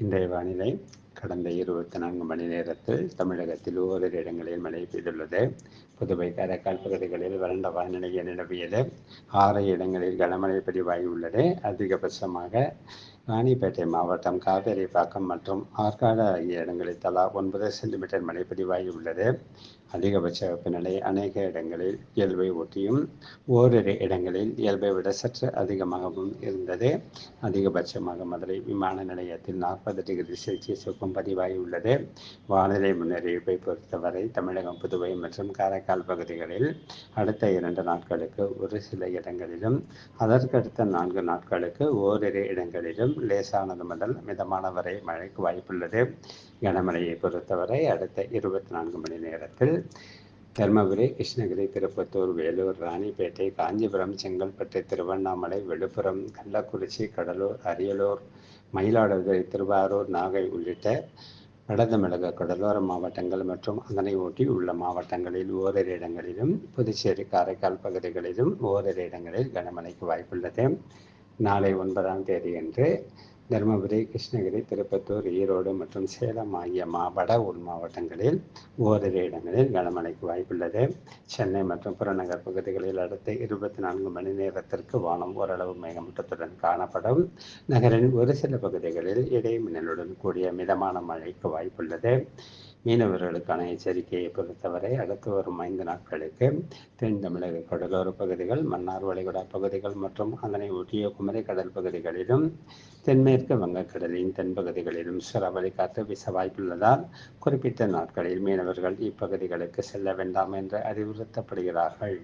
இன்றைய வானிலை கடந்த இருபத்தி நான்கு மணி நேரத்தில் தமிழகத்தில் ஓரிரு இடங்களில் மழை பெய்துள்ளது. புதுவை காரைக்கால் பகுதிகளில் வறண்ட வானிலை நிலவியது. ஆறு இடங்களில் கனமழை பதிவாகியுள்ளது அதிகபட்சமாக ராணிப்பேட்டை மாவட்டம் காவேரிப்பாக்கம் மற்றும் ஆற்காடு ஆகிய இடங்களில் தலா ஒன்பது சென்டிமீட்டர் மழை பதிவாகியுள்ளது அதிகபட்ச வெப்பநிலை அநேக இடங்களில் இயல்பை ஒட்டியும் ஓரிரு இடங்களில் இயல்பை விட சற்று அதிகமாகவும் இருந்தது. அதிகபட்சமாக மதுரை விமான நிலையத்தில் நாற்பது டிகிரி செல்சியஸுக்கும் பதிவாகியுள்ளது வானிலை முன்னறிவிப்பை பொறுத்தவரை தமிழகம் புதுவை மற்றும் காரைக்கால் பகுதிகளில் அடுத்த இரண்டு நாட்களுக்கு ஒரு சில இடங்களிலும் அதற்கடுத்த நான்கு நாட்களுக்கு ஓரிரு இடங்களிலும் லேசானது முதல் மிதமான வரை மழைக்கு வாய்ப்புள்ளது. கனமழையை பொறுத்தவரை அடுத்த இருபத்தி நான்கு மணி நேரத்தில் தருமபுரி கிருஷ்ணகிரி திருப்பத்தூர் வேலூர் ராணிப்பேட்டை காஞ்சிபுரம் செங்கல்பட்டு திருவண்ணாமலை விழுப்புரம் கள்ளக்குறிச்சி கடலூர் அரியலூர் மயிலாடுதுறை திருவாரூர் நாகை உள்ளிட்ட வட தமிழக கடலோர மாவட்டங்கள் மற்றும் அதனை ஒட்டி உள்ள மாவட்டங்களில் ஓரிரு இடங்களிலும் புதுச்சேரி காரைக்கால் பகுதிகளிலும் ஓரிரு இடங்களில் கனமழைக்கு வாய்ப்புள்ளது. நாளை ஒன்பதாம் தேதியன்று தருமபுரி கிருஷ்ணகிரி திருப்பத்தூர் ஈரோடு மற்றும் சேலம் ஆகிய மா வட உள் மாவட்டங்களில் ஓரிரு இடங்களில் கனமழைக்கு வாய்ப்புள்ளது. சென்னை மற்றும் புறநகர் பகுதிகளில் அடுத்த இருபத்தி நான்கு மணி நேரத்திற்கு வானம் ஓரளவு மேகமூட்டத்துடன் காணப்படும். நகரின் ஒரு சில பகுதிகளில் இடைமின்னலுடன் கூடிய மிதமான மழைக்கு வாய்ப்புள்ளது. மீனவர்களுக்கான எச்சரிக்கையை பொறுத்தவரை அடுத்து வரும் ஐந்து நாட்களுக்கு தென் தமிழக கடலோர பகுதிகள் மன்னார் வளைகுடா பகுதிகள் மற்றும் அதனை ஒட்டிய குமரி கடல் பகுதிகளிலும் தென்மேற்கு வங்கக்கடலின் தென்பகுதிகளிலும் சுறவழி காத்து வீச வாய்ப்புள்ளதால் குறிப்பிட்ட நாட்களில் மீனவர்கள் இப்பகுதிகளுக்கு செல்ல வேண்டாம் என்று அறிவுறுத்தப்படுகிறார்கள்.